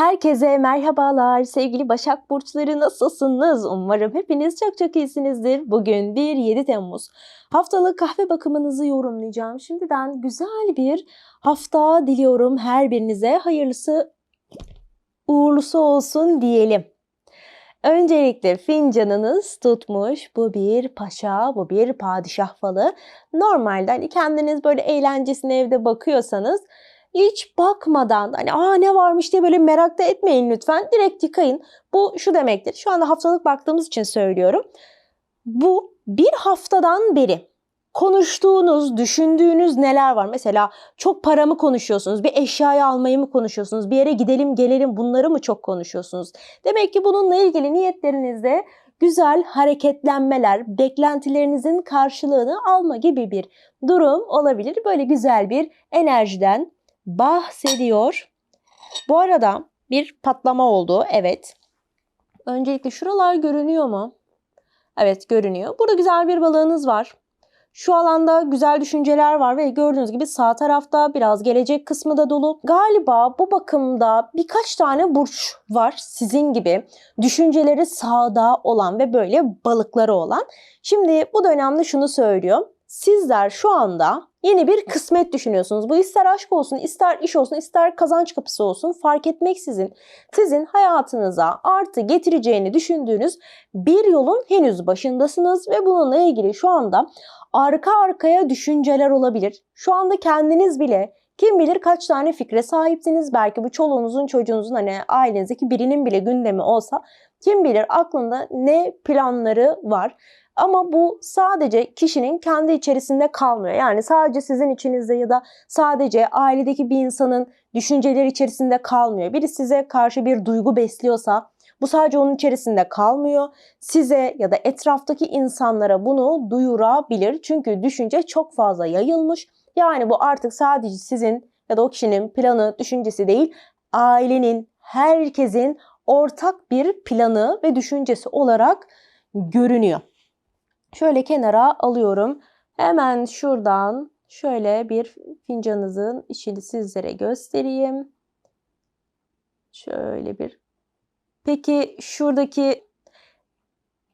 Herkese merhabalar sevgili Başak Burçları nasılsınız? Umarım hepiniz çok çok iyisinizdir. Bugün 1-7 Temmuz. Haftalık kahve bakımınızı yorumlayacağım. Şimdiden güzel bir hafta diliyorum her birinize. Hayırlısı uğurlusu olsun diyelim. Öncelikle fincanınız tutmuş. Bu bir paşa, bu bir padişah falı. Normalde hani kendiniz böyle eğlencesine evde bakıyorsanız hiç bakmadan hani aa ne varmış diye böyle merak da etmeyin lütfen. Direkt yıkayın. Bu şu demektir. Şu anda haftalık baktığımız için söylüyorum. Bu bir haftadan beri konuştuğunuz, düşündüğünüz neler var? Mesela çok para mı konuşuyorsunuz? Bir eşyayı almayı mı konuşuyorsunuz? Bir yere gidelim gelelim bunları mı çok konuşuyorsunuz? Demek ki bununla ilgili niyetlerinizde güzel hareketlenmeler, beklentilerinizin karşılığını alma gibi bir durum olabilir. Böyle güzel bir enerjiden bahsediyor. Bu arada bir patlama oldu. Evet. Öncelikle şuralar görünüyor mu? Evet görünüyor. Burada güzel bir balığınız var. Şu alanda güzel düşünceler var ve gördüğünüz gibi sağ tarafta biraz gelecek kısmı da dolu. Galiba bu bakımda birkaç tane burç var sizin gibi düşünceleri sağda olan ve böyle balıkları olan. Şimdi bu dönemde şunu söylüyor. Sizler şu anda yeni bir kısmet düşünüyorsunuz. Bu ister aşk olsun, ister iş olsun, ister kazanç kapısı olsun fark etmeksizin sizin hayatınıza artı getireceğini düşündüğünüz bir yolun henüz başındasınız ve bununla ilgili şu anda arka arkaya düşünceler olabilir. Şu anda kendiniz bile kim bilir kaç tane fikre sahipsiniz. Belki bu çoluğunuzun çocuğunuzun hani ailenizdeki birinin bile gündemi olsa kim bilir aklında ne planları var. Ama bu sadece kişinin kendi içerisinde kalmıyor. Yani sadece sizin içinizde ya da sadece ailedeki bir insanın düşünceleri içerisinde kalmıyor. Biri size karşı bir duygu besliyorsa bu sadece onun içerisinde kalmıyor. Size ya da etraftaki insanlara bunu duyurabilir. Çünkü düşünce çok fazla yayılmış. Yani bu artık sadece sizin ya da o kişinin planı, düşüncesi değil, ailenin, herkesin ortak bir planı ve düşüncesi olarak görünüyor. Şöyle kenara alıyorum. Hemen şuradan şöyle bir fincanınızın içini sizlere göstereyim. Şöyle bir. Peki şuradaki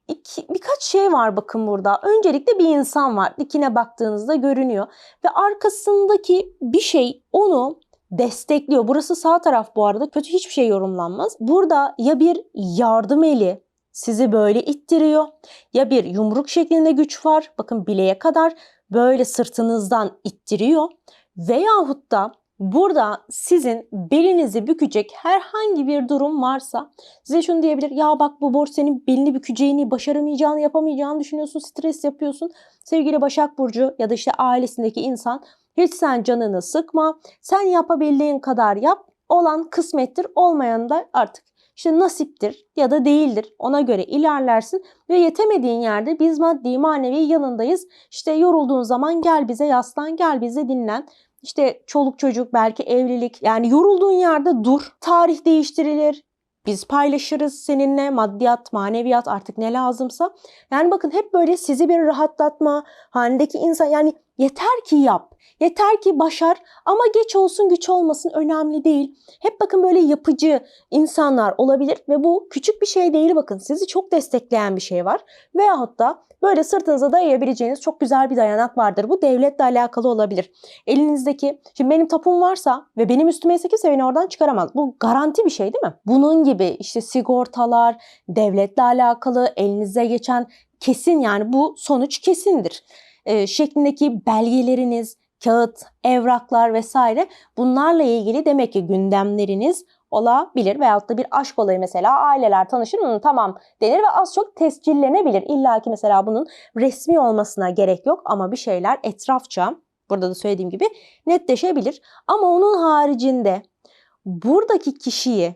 iki, birkaç şey var bakın burada. Öncelikle bir insan var. Dikine baktığınızda görünüyor. Ve arkasındaki bir şey onu destekliyor. Burası sağ taraf bu arada. Kötü hiçbir şey yorumlanmaz. Burada ya bir yardım eli sizi böyle ittiriyor. Ya bir yumruk şeklinde güç var. Bakın bileğe kadar böyle sırtınızdan ittiriyor. Veyahut da burada sizin belinizi bükecek herhangi bir durum varsa size şunu diyebilir. Ya bak bu borç senin belini bükeceğini, başaramayacağını, yapamayacağını düşünüyorsun, stres yapıyorsun. Sevgili Başak Burcu ya da işte ailesindeki insan hiç sen canını sıkma. Sen yapabildiğin kadar yap. Olan kısmettir, olmayan da artık işte nasiptir ya da değildir. Ona göre ilerlersin ve yetemediğin yerde biz maddi manevi yanındayız. İşte yorulduğun zaman gel bize yaslan, gel bize dinlen. İşte çoluk çocuk belki evlilik yani yorulduğun yerde dur. Tarih değiştirilir. Biz paylaşırız seninle maddiyat, maneviyat artık ne lazımsa. Yani bakın hep böyle sizi bir rahatlatma halindeki insan yani yeter ki yap. Yeter ki başar ama geç olsun güç olmasın önemli değil. Hep bakın böyle yapıcı insanlar olabilir ve bu küçük bir şey değil bakın sizi çok destekleyen bir şey var. Veyahut da böyle sırtınıza dayayabileceğiniz çok güzel bir dayanak vardır. Bu devletle alakalı olabilir. Elinizdeki, şimdi benim tapum varsa ve benim üstüme ise kimse beni oradan çıkaramaz. Bu garanti bir şey değil mi? Bunun gibi işte sigortalar, devletle alakalı elinize geçen kesin yani bu sonuç kesindir. Ee, şeklindeki belgeleriniz, kağıt, evraklar vesaire bunlarla ilgili demek ki gündemleriniz olabilir. Veyahut da bir aşk olayı mesela aileler tanışır mı tamam denir ve az çok tescillenebilir. İlla ki mesela bunun resmi olmasına gerek yok ama bir şeyler etrafça burada da söylediğim gibi netleşebilir. Ama onun haricinde buradaki kişiyi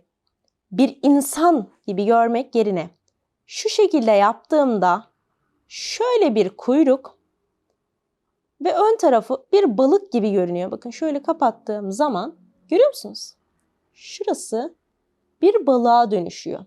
bir insan gibi görmek yerine şu şekilde yaptığımda şöyle bir kuyruk ve ön tarafı bir balık gibi görünüyor. Bakın şöyle kapattığım zaman görüyor musunuz? Şurası bir balığa dönüşüyor.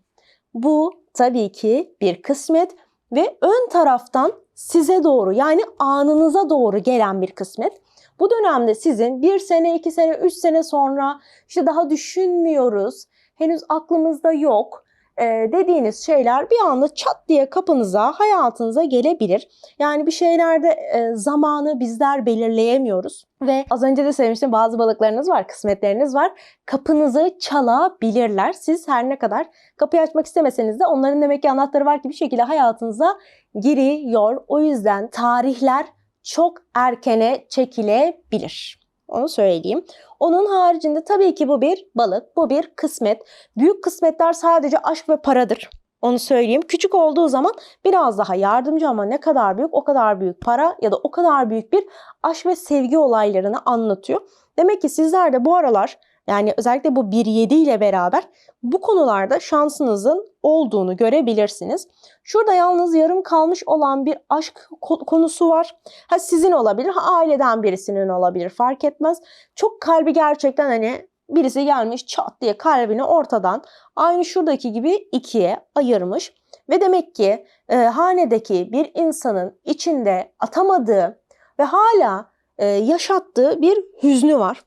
Bu tabii ki bir kısmet ve ön taraftan size doğru yani anınıza doğru gelen bir kısmet. Bu dönemde sizin bir sene, iki sene, üç sene sonra işte daha düşünmüyoruz. henüz aklımızda yok e, dediğiniz şeyler bir anda çat diye kapınıza, hayatınıza gelebilir. Yani bir şeylerde e, zamanı bizler belirleyemiyoruz. Ve az önce de söylemiştim bazı balıklarınız var, kısmetleriniz var. Kapınızı çalabilirler. Siz her ne kadar kapıyı açmak istemeseniz de onların demek ki anahtarı var ki bir şekilde hayatınıza giriyor. O yüzden tarihler çok erkene çekilebilir. Onu söyleyeyim. Onun haricinde tabii ki bu bir balık, bu bir kısmet. Büyük kısmetler sadece aşk ve paradır. Onu söyleyeyim. Küçük olduğu zaman biraz daha yardımcı ama ne kadar büyük o kadar büyük para ya da o kadar büyük bir aşk ve sevgi olaylarını anlatıyor. Demek ki sizler de bu aralar yani özellikle bu 1-7 ile beraber bu konularda şansınızın olduğunu görebilirsiniz. Şurada yalnız yarım kalmış olan bir aşk konusu var. Ha sizin olabilir, ha aileden birisinin olabilir fark etmez. Çok kalbi gerçekten hani birisi gelmiş çat diye kalbini ortadan aynı şuradaki gibi ikiye ayırmış. Ve demek ki e, hanedeki bir insanın içinde atamadığı ve hala e, yaşattığı bir hüznü var.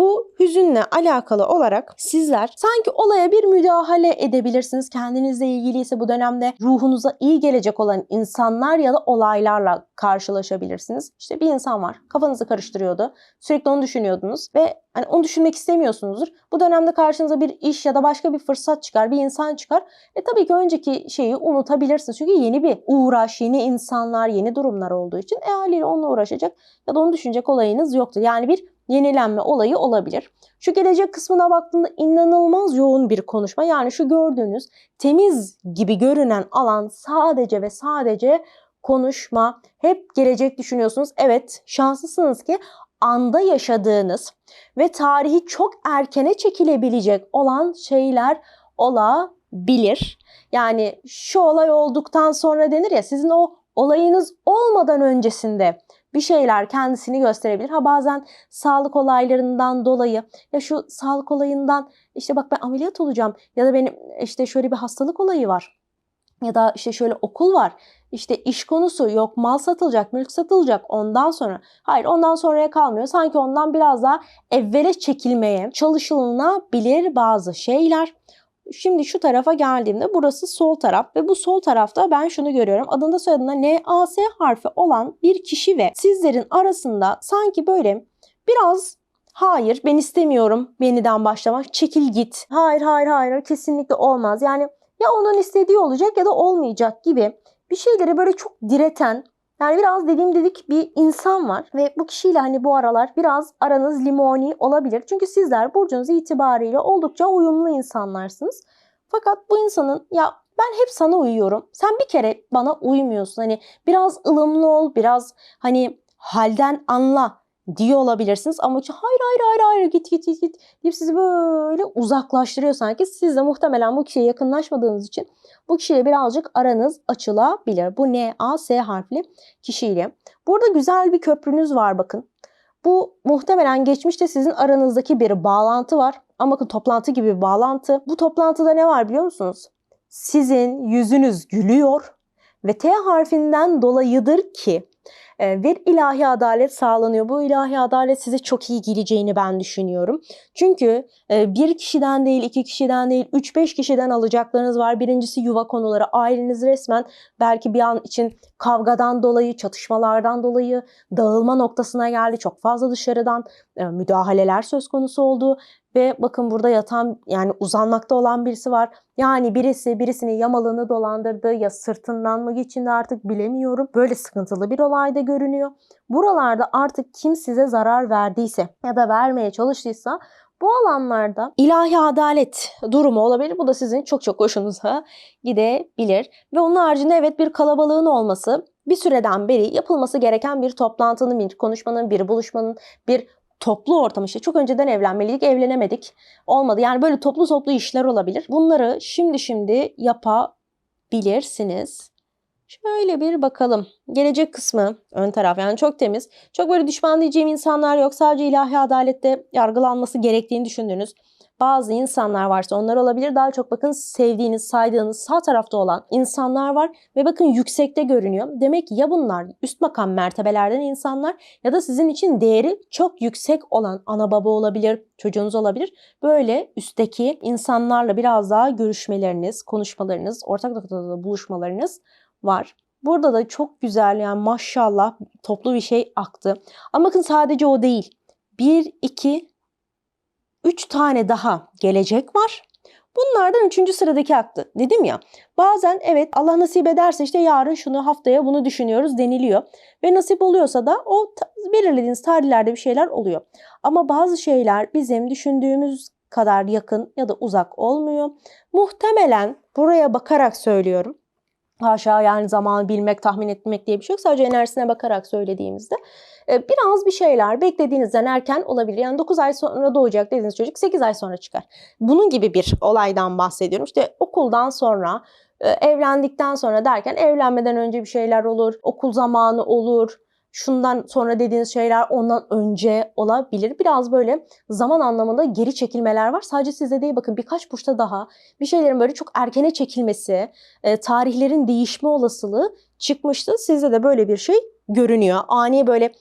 Bu hüzünle alakalı olarak sizler sanki olaya bir müdahale edebilirsiniz. Kendinizle ilgili ise bu dönemde ruhunuza iyi gelecek olan insanlar ya da olaylarla karşılaşabilirsiniz. İşte bir insan var kafanızı karıştırıyordu. Sürekli onu düşünüyordunuz ve hani onu düşünmek istemiyorsunuzdur. Bu dönemde karşınıza bir iş ya da başka bir fırsat çıkar, bir insan çıkar. E tabii ki önceki şeyi unutabilirsiniz. Çünkü yeni bir uğraş, yeni insanlar, yeni durumlar olduğu için e haliyle onunla uğraşacak ya da onu düşünecek olayınız yoktur. Yani bir yenilenme olayı olabilir. Şu gelecek kısmına baktığında inanılmaz yoğun bir konuşma. Yani şu gördüğünüz temiz gibi görünen alan sadece ve sadece konuşma. Hep gelecek düşünüyorsunuz. Evet şanslısınız ki anda yaşadığınız ve tarihi çok erkene çekilebilecek olan şeyler olabilir. Yani şu olay olduktan sonra denir ya sizin o olayınız olmadan öncesinde bir şeyler kendisini gösterebilir. Ha bazen sağlık olaylarından dolayı ya şu sağlık olayından işte bak ben ameliyat olacağım ya da benim işte şöyle bir hastalık olayı var. Ya da işte şöyle okul var. İşte iş konusu yok mal satılacak, mülk satılacak ondan sonra. Hayır ondan sonraya kalmıyor. Sanki ondan biraz daha evvele çekilmeye çalışılabilir bazı şeyler. Şimdi şu tarafa geldiğimde burası sol taraf ve bu sol tarafta ben şunu görüyorum. Adında soyadında NAS harfi olan bir kişi ve sizlerin arasında sanki böyle biraz hayır ben istemiyorum yeniden başlamak çekil git. Hayır hayır hayır kesinlikle olmaz. Yani ya onun istediği olacak ya da olmayacak gibi bir şeyleri böyle çok direten yani biraz dediğim dedik bir insan var ve bu kişiyle hani bu aralar biraz aranız limoni olabilir. Çünkü sizler burcunuz itibariyle oldukça uyumlu insanlarsınız. Fakat bu insanın ya ben hep sana uyuyorum. Sen bir kere bana uymuyorsun. Hani biraz ılımlı ol, biraz hani halden anla diyor olabilirsiniz ama hayır hayır hayır hayır git git git git deyip sizi böyle uzaklaştırıyor sanki. Siz de muhtemelen bu kişiye yakınlaşmadığınız için bu kişiyle birazcık aranız açılabilir. Bu N, A, S harfli kişiyle. Burada güzel bir köprünüz var bakın. Bu muhtemelen geçmişte sizin aranızdaki bir bağlantı var. Ama bakın toplantı gibi bir bağlantı. Bu toplantıda ne var biliyor musunuz? Sizin yüzünüz gülüyor ve T harfinden dolayıdır ki bir ilahi adalet sağlanıyor. Bu ilahi adalet size çok iyi geleceğini ben düşünüyorum. Çünkü e, bir kişiden değil, iki kişiden değil, üç beş kişiden alacaklarınız var. Birincisi yuva konuları. Aileniz resmen belki bir an için kavgadan dolayı, çatışmalardan dolayı dağılma noktasına geldi. Çok fazla dışarıdan e, müdahaleler söz konusu oldu ve bakın burada yatan yani uzanmakta olan birisi var. Yani birisi birisinin yamalığını dolandırdı ya sırtından mı geçindi artık bilemiyorum. Böyle sıkıntılı bir olay da görünüyor. Buralarda artık kim size zarar verdiyse ya da vermeye çalıştıysa bu alanlarda ilahi adalet durumu olabilir. Bu da sizin çok çok hoşunuza gidebilir. Ve onun haricinde evet bir kalabalığın olması bir süreden beri yapılması gereken bir toplantının, bir konuşmanın, bir buluşmanın, bir toplu ortam işte çok önceden evlenmeliydik evlenemedik olmadı yani böyle toplu toplu işler olabilir bunları şimdi şimdi yapabilirsiniz. Şöyle bir bakalım. Gelecek kısmı ön taraf yani çok temiz. Çok böyle düşman diyeceğim insanlar yok. Sadece ilahi adalette yargılanması gerektiğini düşündüğünüz bazı insanlar varsa onlar olabilir. Daha çok bakın sevdiğiniz, saydığınız sağ tarafta olan insanlar var ve bakın yüksekte görünüyor. Demek ki ya bunlar üst makam mertebelerden insanlar ya da sizin için değeri çok yüksek olan ana baba olabilir, çocuğunuz olabilir. Böyle üstteki insanlarla biraz daha görüşmeleriniz, konuşmalarınız, ortak noktada da buluşmalarınız var. Burada da çok güzel yani maşallah toplu bir şey aktı. Ama bakın sadece o değil. Bir, iki, üç tane daha gelecek var. Bunlardan üçüncü sıradaki aktı. Dedim ya bazen evet Allah nasip ederse işte yarın şunu haftaya bunu düşünüyoruz deniliyor. Ve nasip oluyorsa da o belirlediğiniz tarihlerde bir şeyler oluyor. Ama bazı şeyler bizim düşündüğümüz kadar yakın ya da uzak olmuyor. Muhtemelen buraya bakarak söylüyorum. Haşa yani zamanı bilmek, tahmin etmek diye bir şey yok. Sadece enerjisine bakarak söylediğimizde e, biraz bir şeyler beklediğinizden erken olabilir. Yani 9 ay sonra doğacak dediğiniz çocuk 8 ay sonra çıkar. Bunun gibi bir olaydan bahsediyorum. İşte okuldan sonra, e, evlendikten sonra derken evlenmeden önce bir şeyler olur, okul zamanı olur. Şundan sonra dediğiniz şeyler ondan önce olabilir. Biraz böyle zaman anlamında geri çekilmeler var. Sadece sizde değil bakın birkaç burçta daha bir şeylerin böyle çok erkene çekilmesi, e, tarihlerin değişme olasılığı çıkmıştı. Sizde de böyle bir şey görünüyor. Ani böyle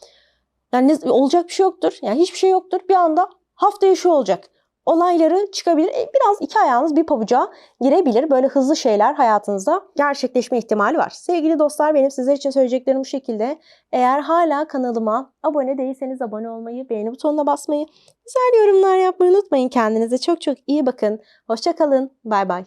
yani olacak bir şey yoktur. Yani hiçbir şey yoktur. Bir anda haftaya şu olacak. Olayları çıkabilir. E, biraz iki ayağınız bir pabuca girebilir. Böyle hızlı şeyler hayatınızda gerçekleşme ihtimali var. Sevgili dostlar benim sizler için söyleyeceklerim bu şekilde. Eğer hala kanalıma abone değilseniz abone olmayı, beğeni butonuna basmayı, güzel yorumlar yapmayı unutmayın. Kendinize çok çok iyi bakın. Hoşçakalın. Bay bay.